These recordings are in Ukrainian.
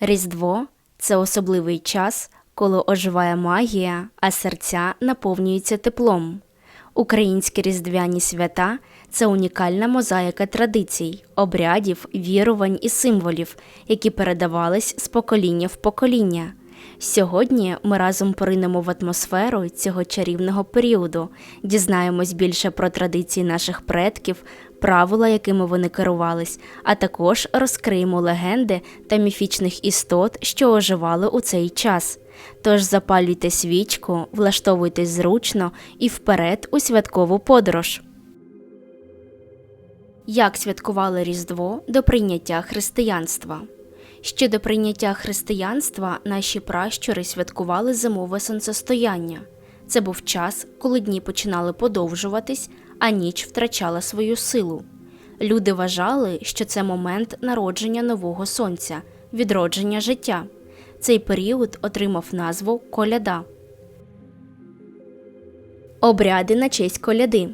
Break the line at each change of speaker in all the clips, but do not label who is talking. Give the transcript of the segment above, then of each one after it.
Різдво це особливий час, коли оживає магія, а серця наповнюються теплом. Українські різдвяні свята це унікальна мозаїка традицій, обрядів, вірувань і символів, які передавались з покоління в покоління. Сьогодні ми разом поринемо в атмосферу цього чарівного періоду, дізнаємось більше про традиції наших предків, правила, якими вони керувались, а також розкриємо легенди та міфічних істот, що оживали у цей час. Тож запалюйте свічку, влаштовуйтесь зручно і вперед у святкову подорож. Як святкували Різдво до прийняття християнства? Ще до прийняття християнства наші пращури святкували зимове сонцестояння. Це був час, коли дні починали подовжуватись, а ніч втрачала свою силу. Люди вважали, що це момент народження нового сонця, відродження життя. Цей період отримав назву коляда. Обряди на честь коляди.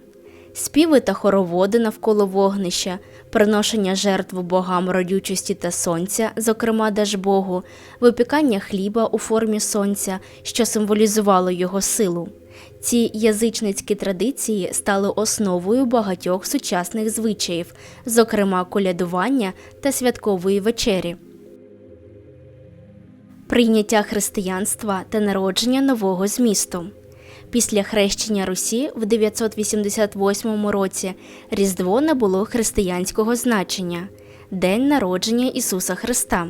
Співи та хороводи навколо вогнища, приношення жертв богам родючості та сонця, зокрема Дажбогу, випікання хліба у формі сонця, що символізувало його силу. Ці язичницькі традиції стали основою багатьох сучасних звичаїв, зокрема колядування та святкової вечері. Прийняття християнства та народження нового змісту. Після хрещення Русі в 988 році Різдво набуло християнського значення День народження Ісуса Христа.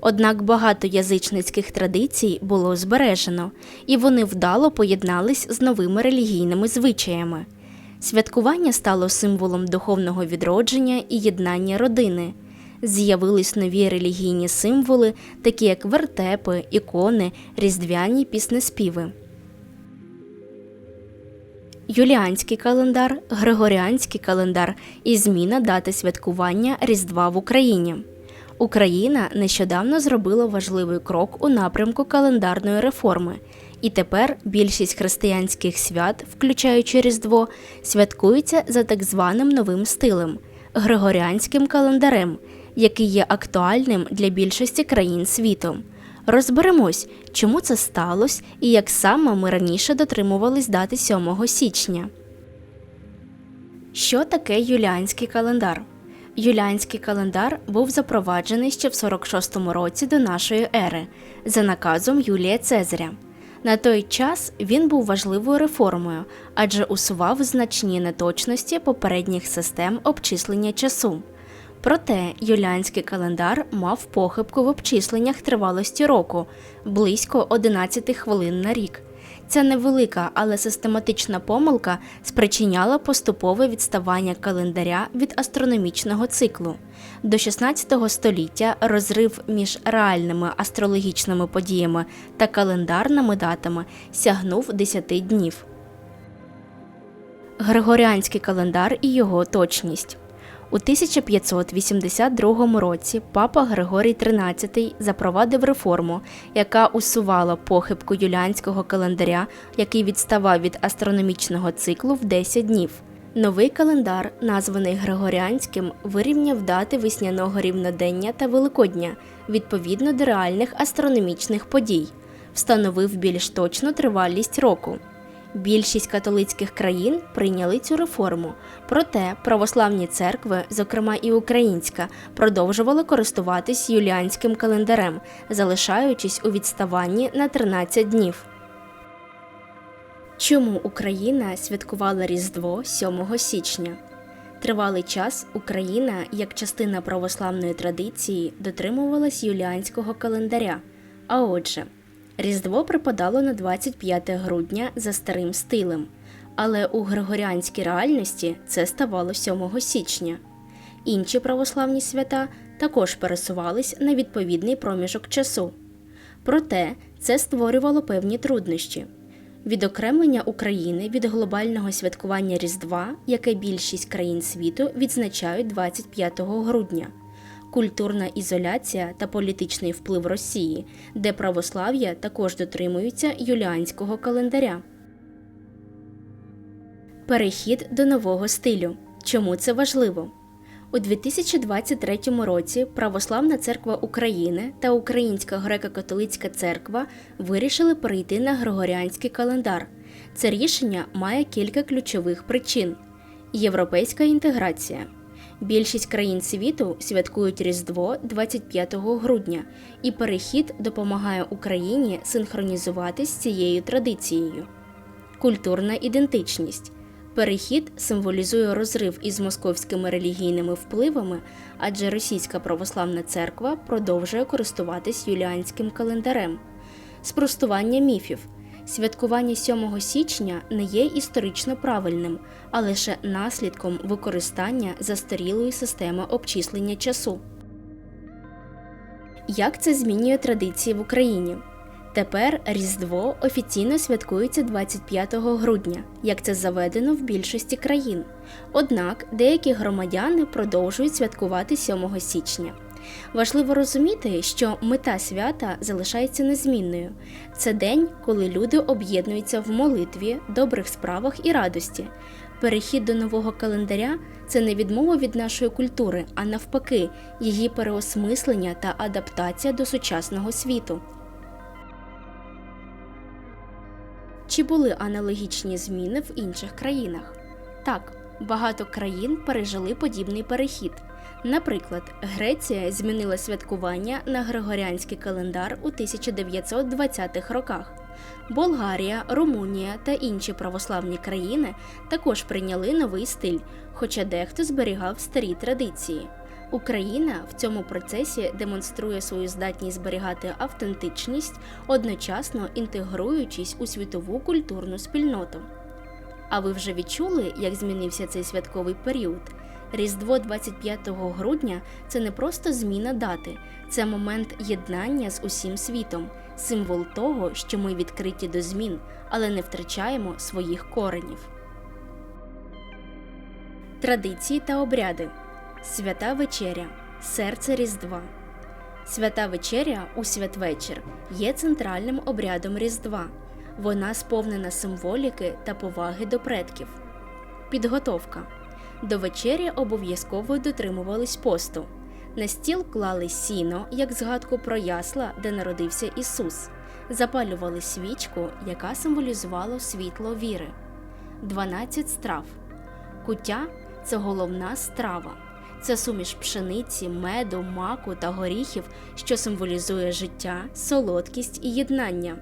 Однак багато язичницьких традицій було збережено, і вони вдало поєднались з новими релігійними звичаями. Святкування стало символом духовного відродження і єднання родини. З'явились нові релігійні символи, такі як вертепи, ікони, різдвяні піснеспіви. Юліанський календар, Григоріанський календар і зміна дати святкування Різдва в Україні. Україна нещодавно зробила важливий крок у напрямку календарної реформи, і тепер більшість християнських свят, включаючи Різдво, святкуються за так званим новим стилем Григоріанським календарем, який є актуальним для більшості країн світу. Розберемось, чому це сталося і як саме ми раніше дотримувались дати 7 січня. Що таке юліанський календар? Юліанський календар був запроваджений ще в 46-му році до нашої ери за наказом Юлія Цезаря. На той час він був важливою реформою, адже усував значні неточності попередніх систем обчислення часу. Проте юліанський календар мав похибку в обчисленнях тривалості року близько 11 хвилин на рік. Ця невелика, але систематична помилка спричиняла поступове відставання календаря від астрономічного циклу. До 16 століття розрив між реальними астрологічними подіями та календарними датами сягнув 10 днів. Григоріанський календар і його точність. У 1582 році папа Григорій XIII запровадив реформу, яка усувала похибку юліанського календаря, який відставав від астрономічного циклу в 10 днів. Новий календар, названий Григоріанським, вирівняв дати весняного рівнодення та Великодня відповідно до реальних астрономічних подій, встановив більш точну тривалість року. Більшість католицьких країн прийняли цю реформу, проте православні церкви, зокрема і українська, продовжували користуватись юліанським календарем, залишаючись у відставанні на 13 днів. Чому Україна святкувала Різдво 7 січня? Тривалий час Україна, як частина православної традиції, дотримувалась юліанського календаря. А отже, Різдво припадало на 25 грудня за старим стилем, але у григоріанській реальності це ставало 7 січня. Інші православні свята також пересувались на відповідний проміжок часу. Проте це створювало певні труднощі. Відокремлення України від глобального святкування Різдва, яке більшість країн світу відзначають 25 грудня культурна ізоляція та політичний вплив Росії, де православ'я також дотримуються юліанського календаря. Перехід до нового стилю. Чому це важливо? У 2023 році Православна церква України та Українська греко-католицька церква вирішили перейти на григоріанський календар. Це рішення має кілька ключових причин: європейська інтеграція. Більшість країн світу святкують Різдво 25 грудня, і перехід допомагає Україні синхронізувати з цією традицією. Культурна ідентичність. Перехід символізує розрив із московськими релігійними впливами, адже Російська православна церква продовжує користуватись юліанським календарем. Спростування міфів. Святкування 7 січня не є історично правильним, а лише наслідком використання застарілої системи обчислення часу. Як це змінює традиції в Україні? Тепер Різдво офіційно святкується 25 грудня, як це заведено в більшості країн. Однак деякі громадяни продовжують святкувати 7 січня. Важливо розуміти, що мета свята залишається незмінною. Це день, коли люди об'єднуються в молитві, добрих справах і радості. Перехід до нового календаря це не відмова від нашої культури, а навпаки, її переосмислення та адаптація до сучасного світу. Чи були аналогічні зміни в інших країнах? Так, багато країн пережили подібний перехід. Наприклад, Греція змінила святкування на григоріанський календар у 1920-х роках. Болгарія, Румунія та інші православні країни також прийняли новий стиль, хоча дехто зберігав старі традиції. Україна в цьому процесі демонструє свою здатність зберігати автентичність, одночасно інтегруючись у світову культурну спільноту. А ви вже відчули, як змінився цей святковий період? Різдво 25 грудня це не просто зміна дати, це момент єднання з усім світом, символ того, що ми відкриті до змін, але не втрачаємо своїх коренів. Традиції та обряди. Свята вечеря серце Різдва. Свята вечеря у святвечір є центральним обрядом Різдва. Вона сповнена символіки та поваги до предків. Підготовка до вечері обов'язково дотримувались посту. На стіл клали сіно, як згадку про ясла, де народився Ісус, запалювали свічку, яка символізувала світло віри. 12 страв. Куття це головна страва. Це суміш пшениці, меду, маку та горіхів, що символізує життя, солодкість і єднання,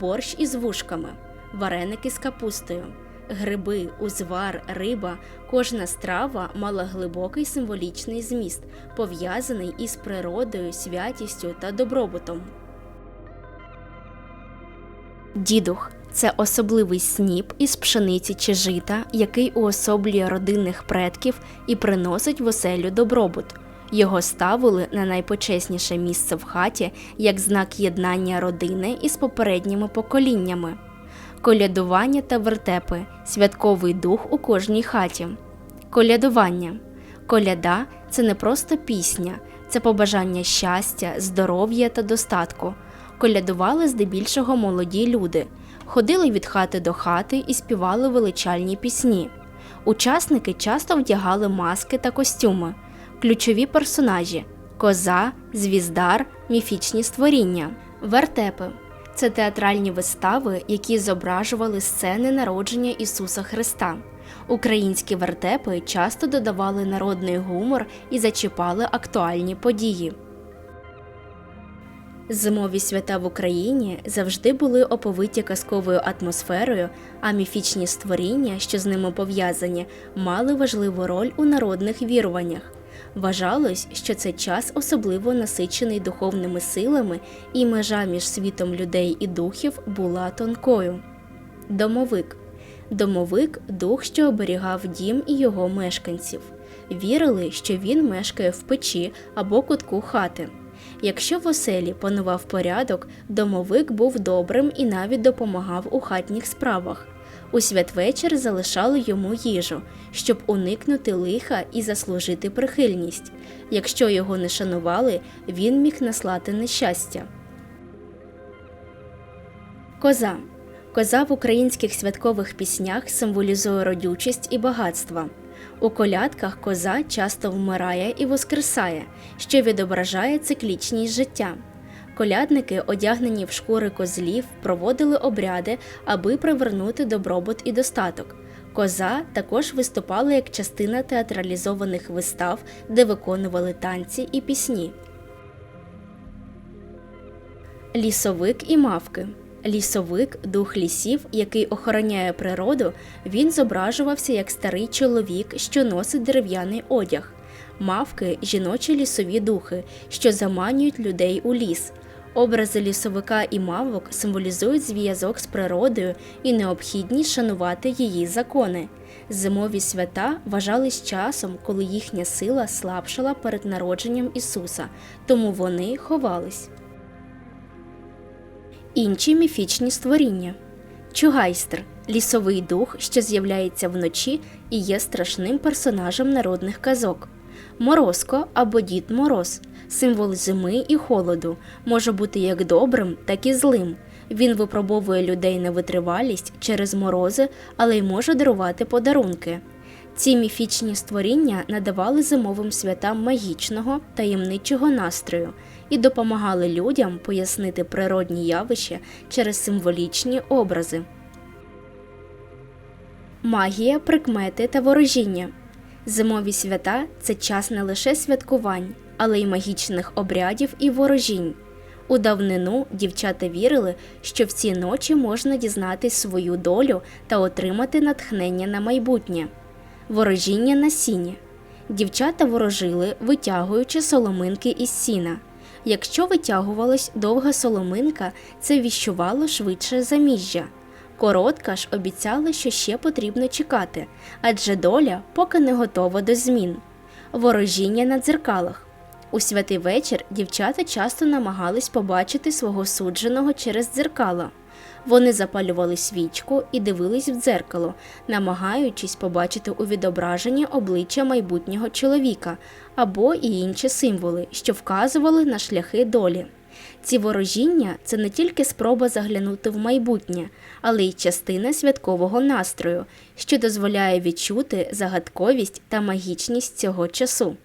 борщ із вушками, вареники з капустою, гриби, узвар, риба. Кожна страва мала глибокий символічний зміст, пов'язаний із природою, святістю та добробутом. Дідух це особливий сніп із пшениці чи жита, який уособлює родинних предків і приносить в оселю добробут. Його ставили на найпочесніше місце в хаті як знак єднання родини із попередніми поколіннями. Колядування та вертепи святковий дух у кожній хаті. Колядування. Коляда це не просто пісня, це побажання щастя, здоров'я та достатку. Колядували здебільшого молоді люди, ходили від хати до хати і співали величальні пісні. Учасники часто вдягали маски та костюми, ключові персонажі коза, звіздар, міфічні створіння, вертепи. Це театральні вистави, які зображували сцени народження Ісуса Христа. Українські вертепи часто додавали народний гумор і зачіпали актуальні події. Зимові свята в Україні завжди були оповиті казковою атмосферою, а міфічні створіння, що з ними пов'язані, мали важливу роль у народних віруваннях. Вважалось, що це час особливо насичений духовними силами, і межа між світом людей і духів була тонкою. Домовик домовик дух, що оберігав дім і його мешканців. Вірили, що він мешкає в печі або кутку хати. Якщо в оселі панував порядок, домовик був добрим і навіть допомагав у хатніх справах. У святвечір залишали йому їжу, щоб уникнути лиха і заслужити прихильність. Якщо його не шанували, він міг наслати нещастя. Коза Коза в українських святкових піснях символізує родючість і багатство. У колядках коза часто вмирає і воскресає, що відображає циклічність життя. Колядники, одягнені в шкури козлів, проводили обряди, аби привернути добробут і достаток. Коза також виступала як частина театралізованих вистав, де виконували танці і пісні. Лісовик і мавки. Лісовик дух лісів, який охороняє природу, він зображувався як старий чоловік, що носить дерев'яний одяг. Мавки жіночі лісові духи, що заманюють людей у ліс. Образи лісовика і мавок символізують зв'язок з природою і необхідність шанувати її закони. Зимові свята вважались часом, коли їхня сила слабшала перед народженням Ісуса, тому вони ховались. Інші міфічні створіння. Чугайстер лісовий дух, що з'являється вночі і є страшним персонажем народних казок. Морозко або Дід Мороз символ зими і холоду, може бути як добрим, так і злим. Він випробовує людей на витривалість через морози, але й може дарувати подарунки. Ці міфічні створіння надавали зимовим святам магічного таємничого настрою і допомагали людям пояснити природні явища через символічні образи. Магія, прикмети та ворожіння. Зимові свята це час не лише святкувань, але й магічних обрядів і ворожінь. У давнину дівчата вірили, що в ці ночі можна дізнатись свою долю та отримати натхнення на майбутнє. Ворожіння на сіні. Дівчата ворожили, витягуючи соломинки із сіна. Якщо витягувалась довга соломинка, це віщувало швидше заміжжя. Коротка ж обіцяла, що ще потрібно чекати, адже доля поки не готова до змін. Ворожіння на дзеркалах. У святий вечір дівчата часто намагались побачити свого судженого через дзеркала. Вони запалювали свічку і дивились в дзеркало, намагаючись побачити у відображенні обличчя майбутнього чоловіка або і інші символи, що вказували на шляхи долі. Ці ворожіння це не тільки спроба заглянути в майбутнє, але й частина святкового настрою, що дозволяє відчути загадковість та магічність цього часу.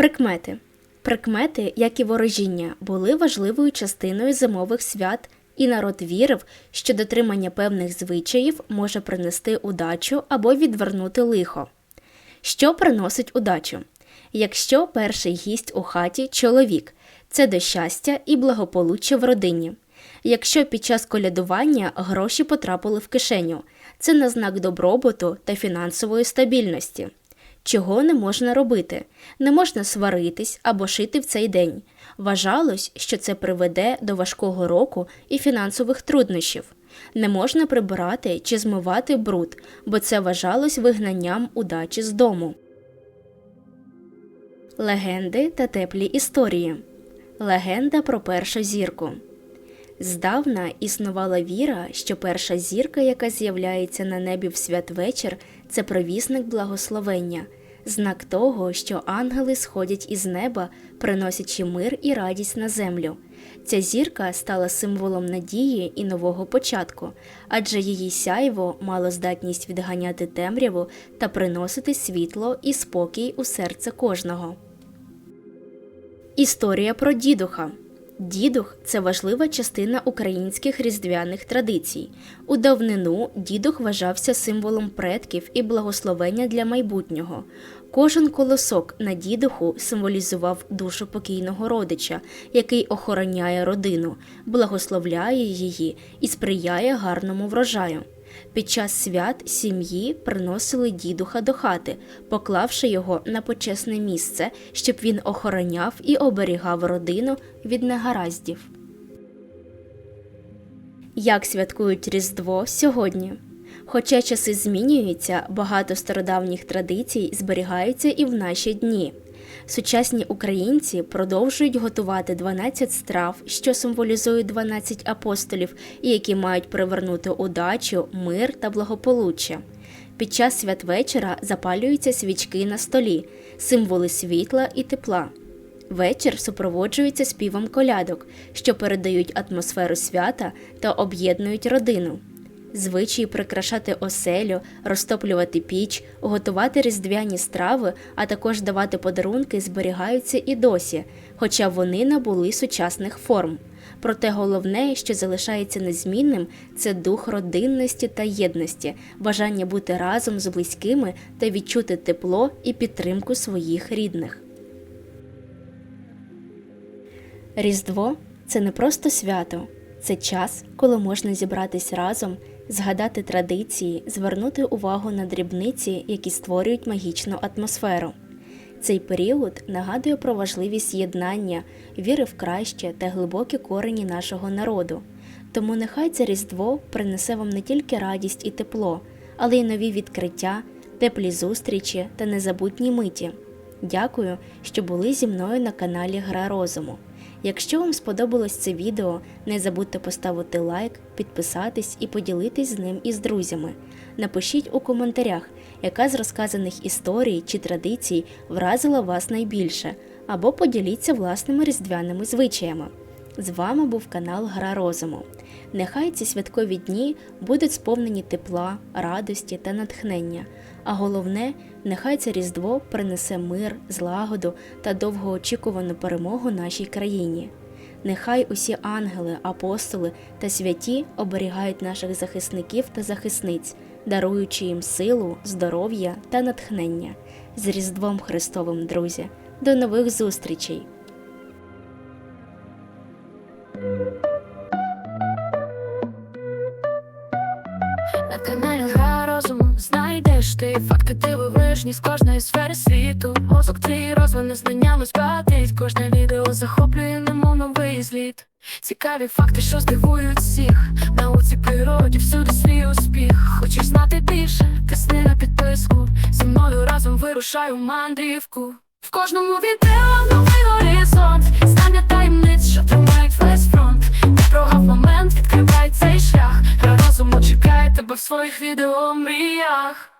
Прикмети Прикмети, як і ворожіння, були важливою частиною зимових свят, і народ вірив, що дотримання певних звичаїв може принести удачу або відвернути лихо. Що приносить удачу? Якщо перший гість у хаті чоловік, це до щастя і благополуччя в родині. Якщо під час колядування гроші потрапили в кишеню, це на знак добробуту та фінансової стабільності. Чого не можна робити, не можна сваритись або шити в цей день. Вважалось, що це приведе до важкого року і фінансових труднощів. Не можна прибирати чи змивати бруд, бо це вважалось вигнанням удачі з дому. Легенди та теплі історії. Легенда про першу зірку. Здавна існувала віра, що перша зірка, яка з'являється на небі в святвечір, це провісник благословення, знак того, що ангели сходять із неба, приносячи мир і радість на землю. Ця зірка стала символом надії і нового початку, адже її сяйво мало здатність відганяти темряву та приносити світло і спокій у серце кожного. Історія про дідуха. Дідух це важлива частина українських різдвяних традицій. У давнину дідух вважався символом предків і благословення для майбутнього. Кожен колосок на дідуху символізував душу покійного родича, який охороняє родину, благословляє її і сприяє гарному врожаю. Під час свят сім'ї приносили дідуха до хати, поклавши його на почесне місце, щоб він охороняв і оберігав родину від негараздів. Як святкують Різдво сьогодні? Хоча часи змінюються, багато стародавніх традицій зберігаються і в наші дні. Сучасні українці продовжують готувати 12 страв, що символізують 12 апостолів, і які мають привернути удачу, мир та благополуччя. Під час святвечора запалюються свічки на столі, символи світла і тепла. Вечір супроводжується співом колядок, що передають атмосферу свята та об'єднують родину. Звичаї прикрашати оселю, розтоплювати піч, готувати різдвяні страви, а також давати подарунки зберігаються і досі, хоча вони набули сучасних форм. Проте головне, що залишається незмінним, це дух родинності та єдності, бажання бути разом з близькими та відчути тепло і підтримку своїх рідних. Різдво це не просто свято, це час, коли можна зібратись разом, згадати традиції, звернути увагу на дрібниці, які створюють магічну атмосферу. Цей період нагадує про важливість єднання, віри в краще та глибокі корені нашого народу. Тому нехай це Різдво принесе вам не тільки радість і тепло, але й нові відкриття, теплі зустрічі та незабутні миті. Дякую, що були зі мною на каналі Гра Розуму. Якщо вам сподобалось це відео, не забудьте поставити лайк, підписатись і поділитись з ним із друзями. Напишіть у коментарях, яка з розказаних історій чи традицій вразила вас найбільше, або поділіться власними різдвяними звичаями. З вами був канал Гра Розуму. Нехай ці святкові дні будуть сповнені тепла, радості та натхнення. А головне, нехай це Різдво принесе мир, злагоду та довгоочікувану перемогу нашій країні. Нехай усі ангели, апостоли та святі оберігають наших захисників та захисниць, даруючи їм силу, здоров'я та натхнення. З Різдвом Христовим, друзі! До нових зустрічей!
Знайдеш ти факти дивовижні з кожної сфери світу. Мозок твій розвине знаннями збагатить Кожне відео захоплює немов новий зліт. Цікаві факти, що здивують всіх. Науці природі всюди свій успіх. Хочеш знати більше? Тисни на підписку. Зі мною разом вирушаю мандрівку. В кожному відео новий горизонт. Знання таємниць, що тримають весь фронт. Не прогав момент, відкривай цей шлях. Розуму чекає тебе в своїх відео мріях.